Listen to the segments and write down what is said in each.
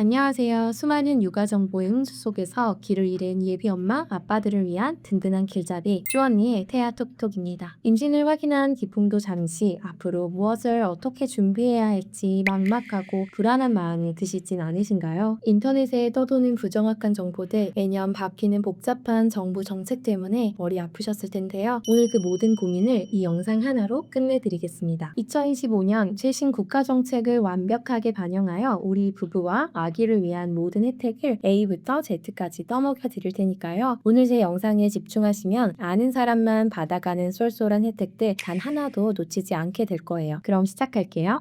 안녕하세요. 수많은 육아 정보의 홍수 속에서 길을 잃은 예비 엄마, 아빠들을 위한 든든한 길잡이 쭈언니의 태아 톡톡입니다. 임신을 확인한 기풍도 잠시 앞으로 무엇을 어떻게 준비해야 할지 막막하고 불안한 마음이 드시진 않으신가요? 인터넷에 떠도는 부정확한 정보들, 매년 바뀌는 복잡한 정부 정책 때문에 머리 아프셨을 텐데요. 오늘 그 모든 고민을 이 영상 하나로 끝내드리겠습니다. 2025년 최신 국가 정책을 완벽하게 반영하여 우리 부부와 아 기를 위한 모든 혜택을 A부터 Z까지 떠먹여 드릴 테니까요. 오늘 제 영상에 집중하시면 아는 사람만 받아가는 쏠쏠한 혜택들 단 하나도 놓치지 않게 될 거예요. 그럼 시작할게요.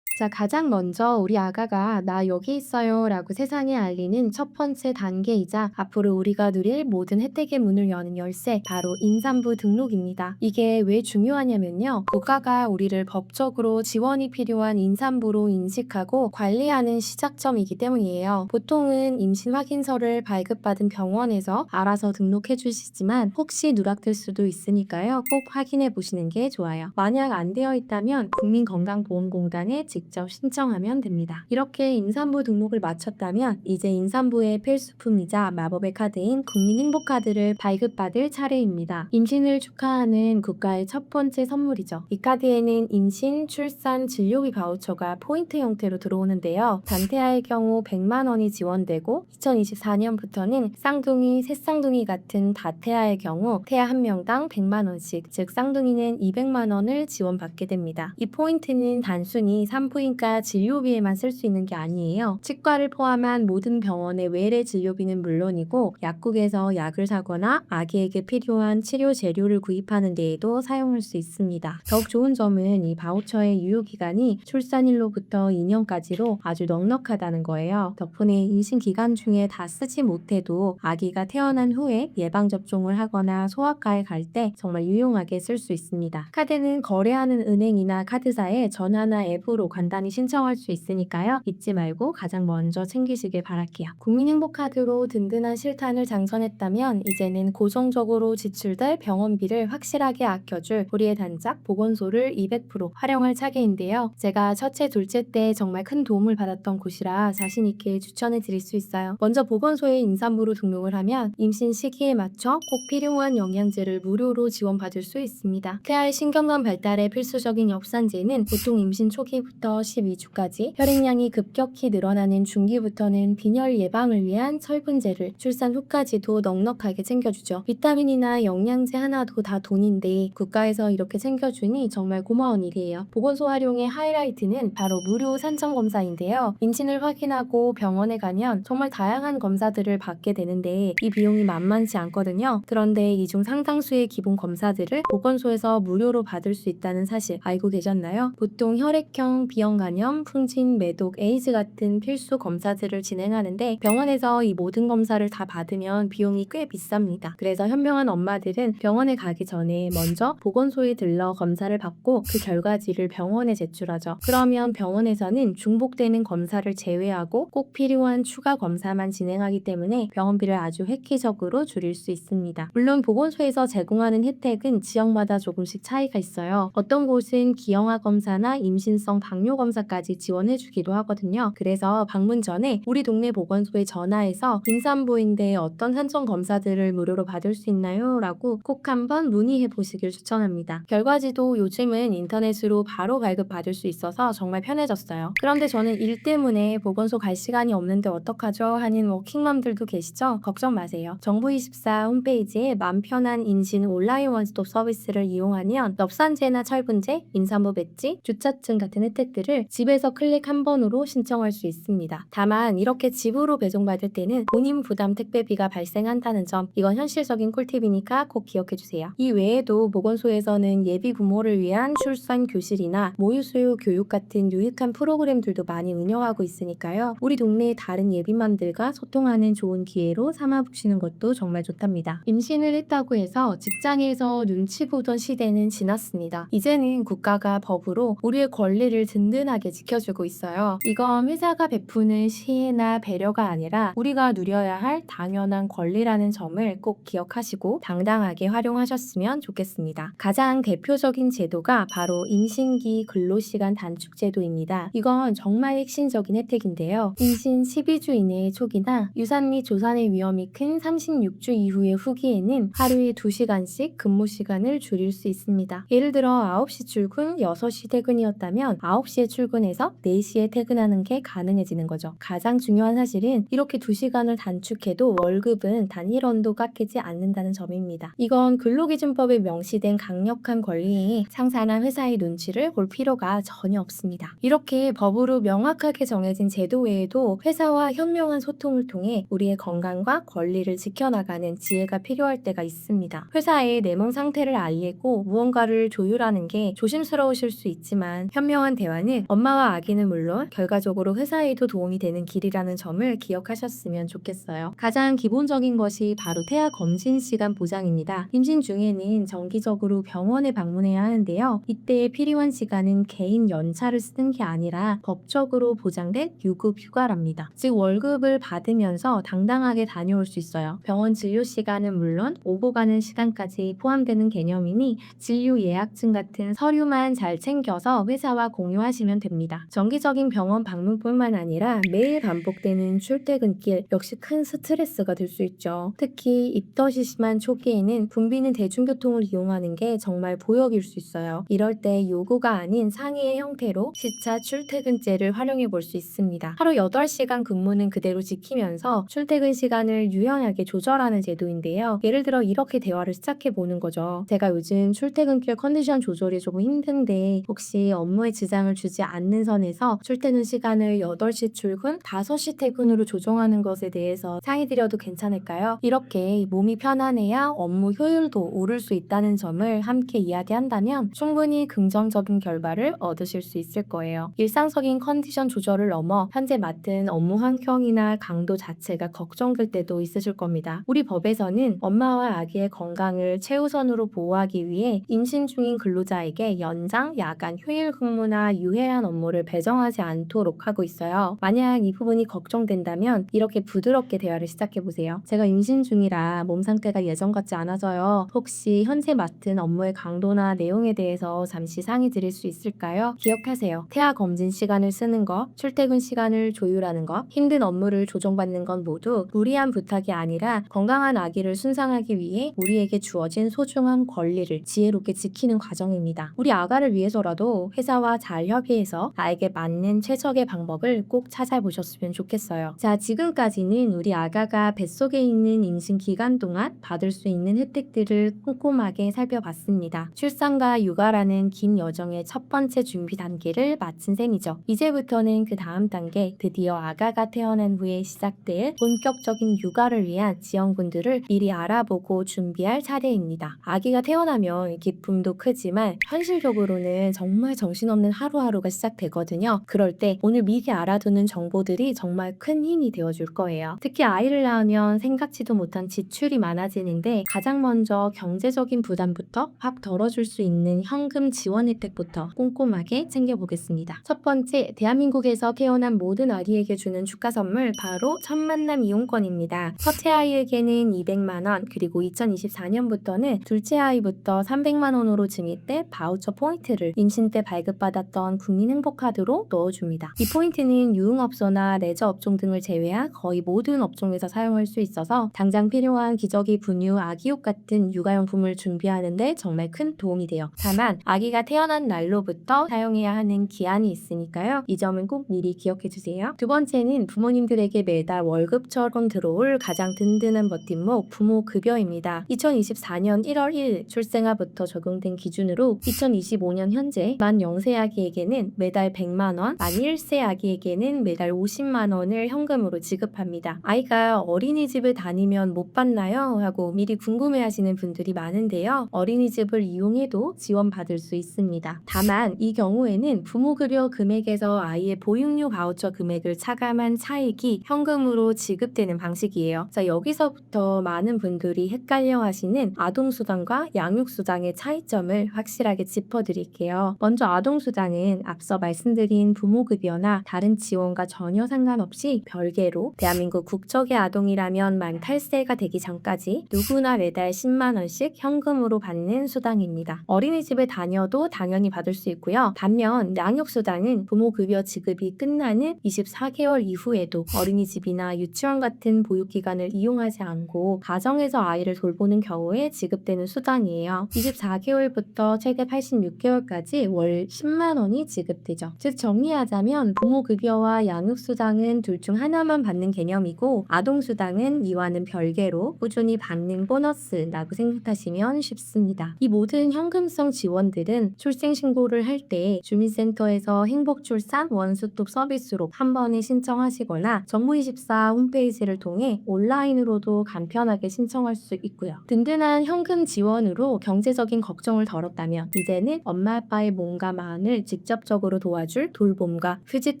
자, 가장 먼저 우리 아가가 나 여기 있어요 라고 세상에 알리는 첫 번째 단계이자 앞으로 우리가 누릴 모든 혜택의 문을 여는 열쇠, 바로 임산부 등록입니다. 이게 왜 중요하냐면요. 국가가 우리를 법적으로 지원이 필요한 임산부로 인식하고 관리하는 시작점이기 때문이에요. 보통은 임신 확인서를 발급받은 병원에서 알아서 등록해 주시지만 혹시 누락될 수도 있으니까요. 꼭 확인해 보시는 게 좋아요. 만약 안 되어 있다면 국민건강보험공단에 직접 신청하면 됩니다. 이렇게 임산부 등록을 마쳤다면 이제 임산부의 필수품이자 마법의 카드인 국민행복카드를 발급받을 차례입니다. 임신을 축하하는 국가의 첫 번째 선물이죠. 이 카드에는 임신, 출산, 진료비 바우처가 포인트 형태로 들어오는데요. 단태아의 경우 100만 원이 지원되고 2024년부터는 쌍둥이, 새쌍둥이 같은 다태아의 경우 태아 한 명당 100만 원씩, 즉 쌍둥이는 200만 원을 지원받게 됩니다. 이 포인트는 단순히 산부인과 진료비에만 쓸 수 있는 게 아니에요. 치과를 포함한 모든 병원의 외래 진료비는 물론이고 약국에서 약을 사거나 아기에게 필요한 치료 재료를 구입하는 데에도 사용할 수 있습니다. 더욱 좋은 점은 이 바우처의 유효 기간이 출산일로부터 2년까지로 아주 넉넉하다는 거예요. 덕분에 임신 기간 중에 다 쓰지 못해도 아기가 태어난 후에 예방 접종을 하거나 소아과에 갈 때 정말 유용하게 쓸 수 있습니다. 카드는 거래하는 은행이나 카드사에 전화나 앱으로 간단히 신청할 수 있으니까요. 잊지 말고 가장 먼저 챙기시길 바랄게요. 국민행복카드로 든든한 실탄을 장전했다면 이제는 고정적으로 지출될 병원비를 확실하게 아껴줄 우리의 단짝 보건소를 200% 활용할 차례인데요. 제가 첫째, 둘째 때 정말 큰 도움을 받았던 곳이라 자신 있게 추천해 드릴 수 있어요. 먼저 보건소에 임산부로 등록을 하면 임신 시기에 맞춰 꼭 필요한 영양제를 무료로 지원받을 수 있습니다. 태아의 신경관 발달에 필수적인 엽산제는 보통 임신 초기부터 12주까지 혈액량이 급격히 늘어나는 중기부터는 빈혈 예방을 위한 철분제를 출산 후까지도 넉넉하게 챙겨주죠. 비타민이나 영양제 하나도 다 돈인데 국가에서 이렇게 챙겨주니 정말 고마운 일이에요. 보건소 활용의 하이라이트는 바로 무료 산청 검사인데요. 임신을 확인하고 병원에 가면 정말 다양한 검사들을 받게 되는데 이 비용이 만만치 않거든요. 그런데 이 중 상당수의 기본 검사들을 보건소에서 무료로 받을 수 있다는 사실 알고 계셨나요? 보통 혈액형, 비형 간염, 풍진, 매독, 에이즈 같은 필수 검사들을 진행하는데 병원에서 이 모든 검사를 다 받으면 비용이 꽤 비쌉니다. 그래서 현명한 엄마들은 병원에 가기 전에 먼저 보건소에 들러 검사를 받고 그 결과지를 병원에 제출하죠. 그러면 병원에서는 중복되는 검사를 제외하고 꼭 필요한 추가 검사만 진행하기 때문에 병원비를 아주 획기적으로 줄일 수 있습니다. 물론 보건소에서 제공하는 혜택은 지역마다 조금씩 차이가 있어요. 어떤 곳은 기형아 검사나 임신성 당뇨 검사까지 지원해 주기도 하거든요. 그래서 방문 전에 우리 동네 보건소에 전화해서 임산부인데 어떤 산청 검사들을 무료로 받을 수 있나요? 라고 꼭 한번 문의해 보시길 추천합니다. 결과지도 요즘은 인터넷으로 바로 발급받을 수 있어서 정말 편해졌어요. 그런데 저는 일 때문에 보건소 갈 시간이 없는데 어떡하죠? 하는 워킹맘들도 계시죠? 걱정 마세요. 정부24 홈페이지에 맘 편한 임신 온라인 원스톱 서비스를 이용하면 엽산제나 철분제, 임산부 배지, 주차증 같은 혜택들 을 집에서 클릭 한 번으로 신청할 수 있습니다. 다만 이렇게 집으로 배송받을 때는 본인 부담 택배비가 발생한다는 점 이건 현실적인 꿀팁이니까 꼭 기억해 주세요. 이 외에도 보건소에서는 예비 부모를 위한 출산 교실이나 모유수유 교육 같은 유익한 프로그램들도 많이 운영하고 있으니까요. 우리 동네의 다른 예비맘들과 소통하는 좋은 기회로 삼아 보시는 것도 정말 좋답니다. 임신을 했다고 해서 직장에서 눈치 보던 시대는 지났습니다. 이제는 국가가 법으로 우리의 권리를 든든 든든하게 지켜주고 있어요. 이건 회사가 베푸는 시혜나 배려가 아니라 우리가 누려야 할 당연한 권리라는 점을 꼭 기억하시고 당당하게 활용하셨으면 좋겠습니다. 가장 대표적인 제도가 바로 임신기 근로시간 단축 제도입니다. 이건 정말 핵심적인 혜택인데요. 임신 12주 이내의 초기나 유산 및 조산의 위험이 큰 36주 이후의 후기에는 하루에 2시간씩 근무 시간을 줄일 수 있습니다. 예를 들어 9시 출근, 6시 퇴근이었다면 9시 에 출근해서 4시에 퇴근하는 게 가능해지는 거죠. 가장 중요한 사실은 이렇게 2시간을 단축해도 월급은 단 1원도 깎이지 않는다는 점입니다. 이건 근로기준법에 명시된 강력한 권리에 상산한 회사의 눈치를 볼 필요가 전혀 없습니다. 이렇게 법으로 명확하게 정해진 제도 외에도 회사와 현명한 소통을 통해 우리의 건강과 권리를 지켜나가는 지혜가 필요할 때가 있습니다. 회사의 내몸 상태를 알리고 무언가를 조율하는 게 조심스러우실 수 있지만 현명한 대화는 엄마와 아기는 물론 결과적으로 회사에도 도움이 되는 길이라는 점을 기억하셨으면 좋겠어요. 가장 기본적인 것이 바로 태아 검진 시간 보장입니다. 임신 중에는 정기적으로 병원에 방문해야 하는데요. 이때 필요한 시간은 개인 연차를 쓰는 게 아니라 법적으로 보장된 유급 휴가랍니다. 즉 월급을 받으면서 당당하게 다녀올 수 있어요. 병원 진료 시간은 물론 오고 가는 시간까지 포함되는 개념이니 진료 예약증 같은 서류만 잘 챙겨서 회사와 공유하시 면 됩니다. 정기적인 병원 방문뿐만 아니라 매일 반복되는 출퇴근길 역시 큰 스트레스가 될 수 있죠. 특히 입덧이 심한 초기에는 붐비는 대중교통을 이용하는 게 정말 보역일 수 있어요. 이럴 때 요구가 아닌 상의의 형태로 시차 출퇴근제를 활용해 볼 수 있습니다. 하루 8시간 근무는 그대로 지키면서 출퇴근 시간을 유연하게 조절하는 제도인데요. 예를 들어 이렇게 대화를 시작해 보는 거죠. 제가 요즘 출퇴근길 컨디션 조절이 조금 힘든데 혹시 업무에 지장을 주지 않는 선에서 출퇴근 시간을 8시 출근, 5시 퇴근으로 조정하는 것에 대해서 상의드려도 괜찮을까요? 이렇게 몸이 편안해야 업무 효율도 오를 수 있다는 점을 함께 이야기한다면 충분히 긍정적인 결과를 얻으실 수 있을 거예요. 일상적인 컨디션 조절을 넘어 현재 맡은 업무 환경이나 강도 자체가 걱정될 때도 있으실 겁니다. 우리 법에서는 엄마와 아기의 건강을 최우선으로 보호하기 위해 임신 중인 근로자에게 연장, 야간, 휴일 근무나 유해 한 업무를 배정하지 않도록 하고 있어요. 만약 이 부분이 걱정된다면 이렇게 부드럽게 대화를 시작해 보세요. 제가 임신 중이라 몸 상태가 예전 같지 않아서요. 혹시 현재 맡은 업무의 강도나 내용에 대해서 잠시 상의 드릴 수 있을까요? 기억하세요. 태아 검진 시간을 쓰는 것, 출퇴근 시간을 조율하는 것, 힘든 업무를 조정받는 건 모두 무리한 부탁이 아니라 건강한 아기를 순상하기 위해 우리에게 주어진 소중한 권리를 지혜롭게 지키는 과정입니다. 우리 아가를 위해서라도 회사와 잘 협 의해서 아에게 맞는 최적의 방법을 꼭 찾아보셨으면 좋겠어요. 자, 지금까지는 우리 아가가 뱃속에 있는 임신 기간 동안 받을 수 있는 혜택들을 꼼꼼하게 살펴봤습니다. 출산과 육아라는 긴 여정의 첫 번째 준비 단계를 마친 셈이죠. 이제부터는 그 다음 단계, 드디어 아가가 태어난 후에 시작될 본격적인 육아를 위한 지원군들을 미리 알아보고 준비할 차례입니다. 아기가 태어나면 기쁨도 크지만 현실적으로는 정말 정신없는 하루하루 가 시작되거든요. 그럴 때 오늘 미리 알아두는 정보들이 정말 큰 힘이 되어줄 거예요. 특히 아이를 낳으면 생각지도 못한 지출이 많아지는데 가장 먼저 경제적인 부담부터 확 덜어줄 수 있는 현금 지원 혜택부터 꼼꼼하게 챙겨보겠습니다. 첫 번째, 대한민국에서 태어난 모든 아기에게 주는 축하 선물 바로 첫 만남 이용권입니다. 첫째 아이에게는 200만 원, 그리고 2024년부터는 둘째 아이부터 300만 원으로 증액돼 바우처 포인트를 임신 때 발급받았 던 국민행복카드로 넣어줍니다. 이 포인트는 유흥업소나 레저 업종 등을 제외한 거의 모든 업종에서 사용할 수 있어서 당장 필요한 기저귀, 분유, 아기옷 같은 육아용품을 준비하는데 정말 큰 도움이 돼요. 다만 아기가 태어난 날로부터 사용해야 하는 기한이 있으니까요. 이 점은 꼭 미리 기억해 주세요. 두 번째는 부모님들에게 매달 월급처럼 들어올 가장 든든한 버팀목 부모 급여입니다. 2024년 1월 1일 출생아부터 적용된 기준으로 2025년 현재 만 0세 아기에게 는 매달 100만 원, 만 1세 아기에게는 매달 50만 원을 현금으로 지급합니다. 아이가 어린이집을 다니면 못 받나요? 하고 미리 궁금해하시는 분들이 많은데요. 어린이집을 이용해도 지원받을 수 있습니다. 다만 이 경우에는 부모급여 금액에서 아이의 보육료 바우처 금액을 차감한 차익이 현금으로 지급되는 방식이에요. 자 여기서부터 많은 분들이 헷갈려 하시는 아동수당과 양육수당의 차이점을 확실하게 짚어드릴게요. 먼저 아동수당은 경우에는 앞서 말씀드린 부모급여나 다른 지원과 전혀 상관없이 별개로 대한민국 국적의 아동이라면 만 8세가 되기 전까지 누구나 매달 10만 원씩 현금으로 받는 수당입니다. 어린이집에 다녀도 당연히 받을 수 있고요. 반면 양육수당은 부모급여 지급이 끝나는 24개월 이후에도 어린이집이나 유치원 같은 보육기관을 이용하지 않고 가정에서 아이를 돌보는 경우에 지급되는 수당이에요. 24개월부터 최대 86개월까지 월 10만 원이 지급되죠. 즉 정리하자면 부모급여와 양육수당은 둘 중 하나만 받는 개념이고 아동수당은 이와는 별개로 꾸준히 받는 보너스라고 생각하시면 쉽습니다. 이 모든 현금성 지원들은 출생신고를 할 때 주민센터에서 행복출산 원스톱 서비스로 한 번에 신청하시거나 정부24 홈페이지를 통해 온라인으로도 간편하게 신청할 수 있고요. 든든한 현금 지원으로 경제적인 걱정을 덜었다면 이제는 엄마 아빠의 몸과 마음을 직접 적으로 도와줄 돌봄과 휴직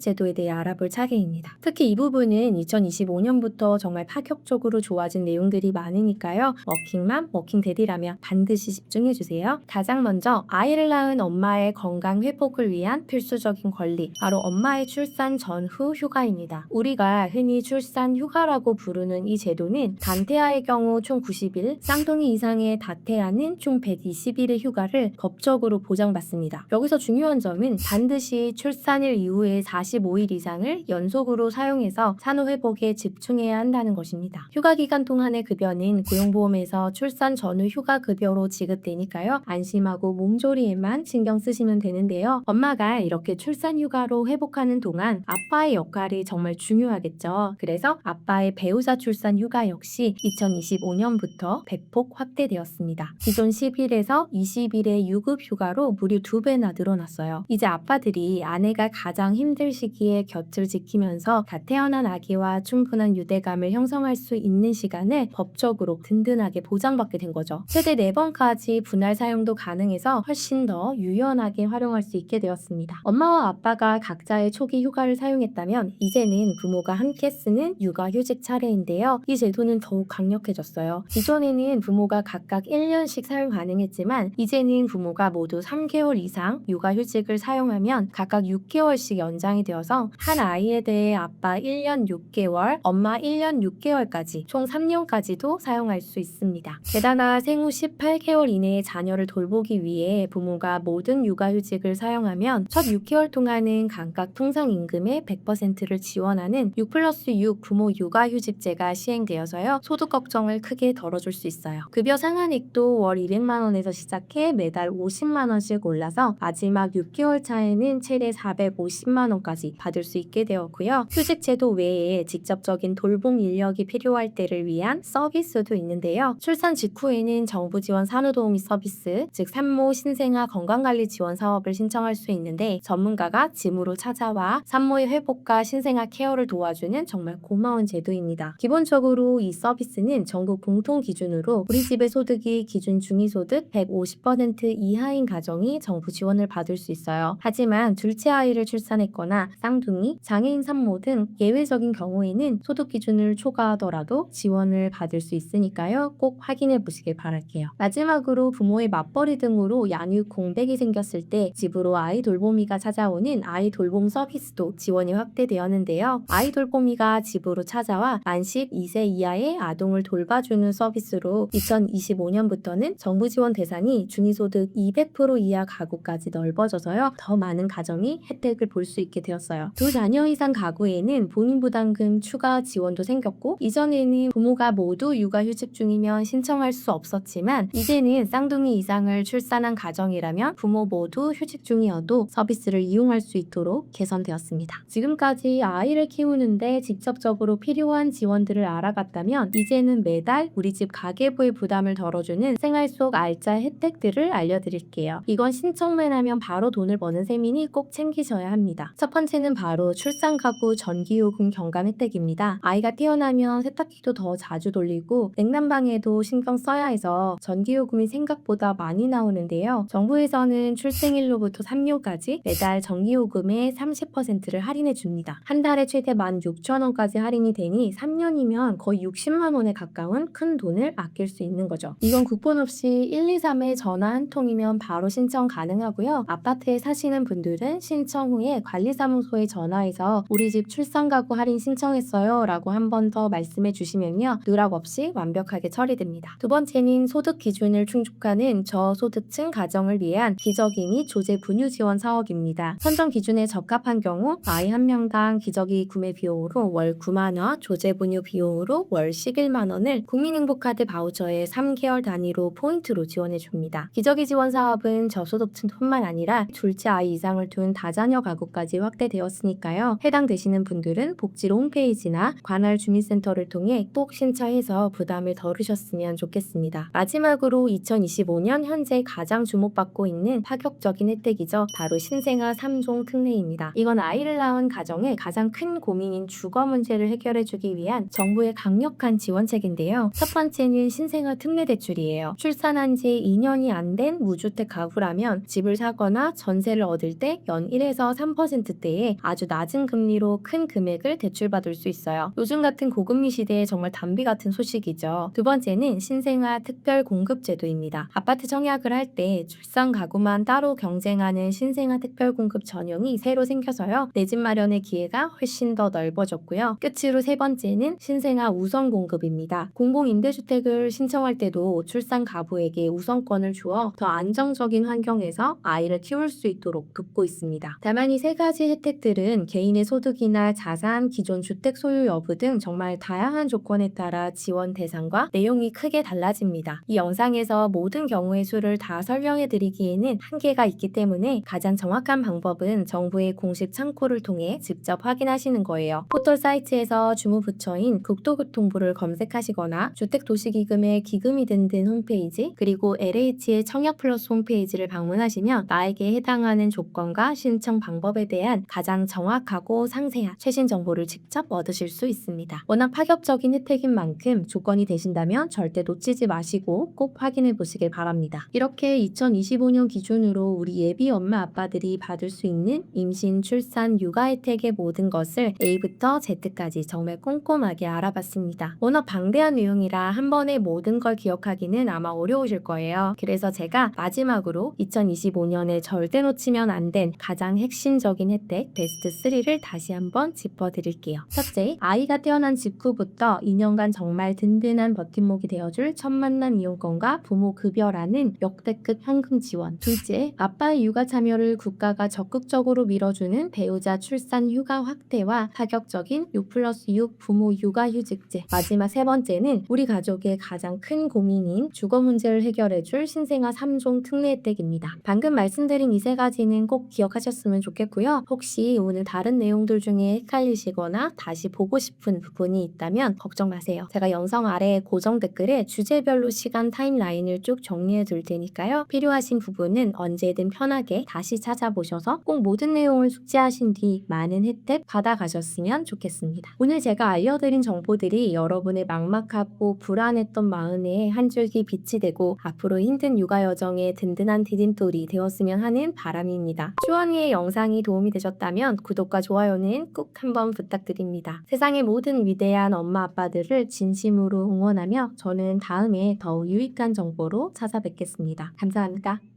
제도에 대해 알아볼 차례입니다. 특히 이 부분은 2025년부터 정말 파격적으로 좋아진 내용들이 많으니까요. 워킹맘, 워킹데디라면 반드시 집중해 주세요. 가장 먼저 아이를 낳은 엄마의 건강 회복을 위한 필수적인 권리, 바로 엄마의 출산 전후 휴가입니다. 우리가 흔히 출산 휴가라고 부르는 이 제도는 단태아의 경우 총 90일, 쌍둥이 이상의 다태아는 총 120일의 휴가를 법적으로 보장받습니다. 여기서 중요한 점은 반드시 출산일 이후에 45일 이상을 연속으로 사용해서 산후 회복에 집중해야 한다는 것입니다. 휴가 기간 동안의 급여는 고용보험에서 출산 전후 휴가 급여로 지급되니까요. 안심하고 몸조리에만 신경 쓰시면 되는데요. 엄마가 이렇게 출산 휴가로 회복하는 동안 아빠의 역할이 정말 중요하겠죠. 그래서 아빠의 배우자 출산 휴가 역시 2025년부터 백폭 확대되었습니다. 기존 10일에서 20일의 유급 휴가로 무려 두 배나 늘어났어요. 이제 아빠들이 아내가 가장 힘들 시기에 곁을 지키면서 다 태어난 아기와 충분한 유대감을 형성할 수 있는 시간을 법적으로 든든하게 보장받게 된 거죠. 최대 4번까지 분할 사용도 가능해서 훨씬 더 유연하게 활용할 수 있게 되었습니다. 엄마와 아빠가 각자의 초기 휴가를 사용했다면 이제는 부모가 함께 쓰는 육아휴직 차례인데요. 이 제도는 더욱 강력해졌어요. 기존에는 부모가 각각 1년씩 사용 가능했지만 이제는 부모가 모두 3개월 이상 육아휴직을 사용 하면 각각 6개월씩 연장이 되어서 한 아이에 대해 아빠 1년 6개월, 엄마 1년 6개월까지 총 3년까지도 사용할 수 있습니다. 게다가 생후 18개월 이내의 자녀를 돌보기 위해 부모가 모든 육아휴직을 사용하면 첫 6개월 동안은 각각 통상 임금의 100%를 지원하는 6 플러스 6 부모 육아휴직제가 시행되어서요. 소득 걱정을 크게 덜어줄 수 있어요. 급여 상한액도 월 200만 원에서 시작해 매달 50만 원씩 올라서 마지막 6개월 차에는 최대 450만 원까지 받을 수 있게 되었고요. 휴직 제도 외에 직접적인 돌봄 인력이 필요할 때를 위한 서비스도 있는데요. 출산 직후에는 정부 지원 산후도우미 서비스, 즉 산모 신생아 건강관리 지원 사업을 신청할 수 있는데 전문가가 짐으로 찾아와 산모의 회복과 신생아 케어를 도와주는 정말 고마운 제도입니다. 기본적으로 이 서비스는 전국 공통 기준으로 우리 집의 소득이 기준 중위소득 150% 이하인 가정이 정부 지원을 받을 수 있어요. 하지만 둘째 아이를 출산했거나 쌍둥이, 장애인 산모 등 예외적인 경우에는 소득 기준을 초과하더라도 지원을 받을 수 있으니까요. 꼭 확인해 보시길 바랄게요. 마지막으로 부모의 맞벌이 등으로 양육 공백이 생겼을 때 집으로 아이 돌보미가 찾아오는 아이 돌봄 서비스도 지원이 확대되었는데요. 아이 돌보미가 집으로 찾아와 만 12세 이하의 아동을 돌봐주는 서비스로 2025년부터는 정부 지원 대상이 중위소득 200% 이하 가구까지 넓어져서요. 더 많은 가정이 혜택을 볼 수 있게 되었어요. 두 자녀 이상 가구에는 본인 부담금 추가 지원도 생겼고 이전에는 부모가 모두 육아휴직 중이면 신청할 수 없었지만 이제는 쌍둥이 이상을 출산한 가정이라면 부모 모두 휴직 중이어도 서비스를 이용할 수 있도록 개선되었습니다. 지금까지 아이를 키우는데 직접적으로 필요한 지원들을 알아봤다면 이제는 매달 우리 집 가계부의 부담을 덜어주는 생활 속 알짜 혜택들을 알려드릴게요. 이건 신청만 하면 바로 돈을 버는 셈이니 꼭 챙기셔야 합니다. 첫 번째는 바로 출산 가구 전기요금 경감 혜택입니다. 아이가 태어나면 세탁기도 더 자주 돌리고 냉난방에도 신경 써야 해서 전기요금이 생각보다 많이 나오는데요. 정부에서는 출생일로부터 3년까지 매달 전기요금의 30%를 할인해 줍니다. 한 달에 최대 16,000원까지 할인이 되니 3년이면 거의 60만 원에 가까운 큰 돈을 아낄 수 있는 거죠. 이건 국번 없이 123에 전화 한 통이면 바로 신청 가능하고요. 아파트에 사시 하시는 분들은 신청 후에 관리사무소에 전화해서 우리 집 출산 가구 할인 신청했어요 라고 한 번 더 말씀해 주시면요. 누락 없이 완벽하게 처리됩니다. 두 번째는 소득 기준을 충족하는 저소득층 가정을 위한 기저귀 및 조제 분유 지원 사업입니다. 선정 기준에 적합한 경우 아이 한 명당 기저귀 구매 비용으로 월 9만 원, 조제 분유 비용으로 월 11만 원을 국민행복카드 바우처에 3개월 단위로 포인트로 지원해 줍니다. 기저귀 지원 사업은 저소득층뿐만 아니라 둘째 아이 이상을 둔 다자녀 가구까지 확대되었으니까요. 해당되시는 분들은 복지로 홈페이지나 관할 주민센터를 통해 꼭 신청해서 부담을 덜으셨으면 좋겠습니다. 마지막으로 2025년 현재 가장 주목받고 있는 파격적인 혜택이죠. 바로 신생아 3종 특례입니다. 이건 아이를 낳은 가정의 가장 큰 고민인 주거 문제를 해결해주기 위한 정부의 강력한 지원책인데요. 첫 번째는 신생아 특례 대출이에요. 출산한 지 2년이 안 된 무주택 가구라면 집을 사거나 전세를 얻을 때 연 1에서 3%대의 아주 낮은 금리로 큰 금액을 대출받을 수 있어요. 요즘 같은 고금리 시대에 정말 담비 같은 소식이죠. 두 번째는 신생아 특별 공급 제도입니다. 아파트 청약을 할 때 출산 가구만 따로 경쟁하는 신생아 특별 공급 전형이 새로 생겨서요. 내 집 마련의 기회가 훨씬 더 넓어졌고요. 끝으로 세 번째는 신생아 우선 공급입니다. 공공 임대주택을 신청할 때도 출산 가부에게 우선권을 주어 더 안정적인 환경에서 아이를 키울 수 있도록 돕고 있습니다. 다만 이 세 가지 혜택들은 개인의 소득이나 자산, 기존 주택 소유 여부 등 정말 다양한 조건에 따라 지원 대상과 내용이 크게 달라집니다. 이 영상에서 모든 경우의 수를 다 설명해 드리기에는 한계가 있기 때문에 가장 정확한 방법은 정부의 공식 창구를 통해 직접 확인하시는 거예요. 포털 사이트에서 주무 부처인 국토교통부를 검색하시거나 주택도시기금의 기금이 든든 홈페이지 그리고 LH의 청약 플러스 홈페이지를 방문하시면 나에게 해당하는 조건과 신청 방법에 대한 가장 정확하고 상세한 최신 정보를 직접 얻으실 수 있습니다. 워낙 파격적인 혜택인 만큼 조건이 되신다면 절대 놓치지 마시고 꼭 확인해 보시길 바랍니다. 이렇게 2025년 기준으로 우리 예비 엄마 아빠들이 받을 수 있는 임신, 출산, 육아 혜택의 모든 것을 A부터 Z까지 정말 꼼꼼하게 알아봤습니다. 워낙 방대한 내용이라 한 번에 모든 걸 기억하기는 아마 어려우실 거예요. 그래서 제가 마지막으로 2025년에 절대 놓치 면 안 된 가장 핵심적인 혜택 베스트 3를 다시 한번 짚어드릴게요. 첫째, 아이가 태어난 직후부터 2년간 정말 든든한 버팀목이 되어줄 첫 만남 이용권과 부모 급여라는 역대급 현금 지원. 둘째, 아빠의 육아 참여를 국가가 적극적으로 밀어주는 배우자 출산 휴가 확대와 파격적인 6 플러스 6 부모 육아 휴직제. 마지막 세 번째는 우리 가족의 가장 큰 고민인 주거 문제를 해결해줄 신생아 3종 특례 혜택입니다. 방금 말씀드린 이 세 가지 는 꼭 기억하셨으면 좋겠고요. 혹시 오늘 다른 내용들 중에 헷갈리시거나 다시 보고 싶은 부분이 있다면 걱정 마세요. 제가 영상 아래 고정 댓글에 주제별로 시간 타임라인을 쭉 정리해 둘 테니까요. 필요하신 부분은 언제든 편하게 다시 찾아보셔서 꼭 모든 내용을 숙지하신 뒤 많은 혜택 받아가셨으면 좋겠습니다. 오늘 제가 알려드린 정보들이 여러분의 막막하고 불안했던 마음에 한 줄기 빛이 되고 앞으로 힘든 육아 여정에 든든한 디딤돌이 되었으면 하는 바람 입니다. 주원이의 영상이 도움이 되셨다면 구독과 좋아요는 꼭 한번 부탁드립니다. 세상의 모든 위대한 엄마 아빠들을 진심으로 응원하며 저는 다음에 더욱 유익한 정보로 찾아뵙겠습니다. 감사합니다.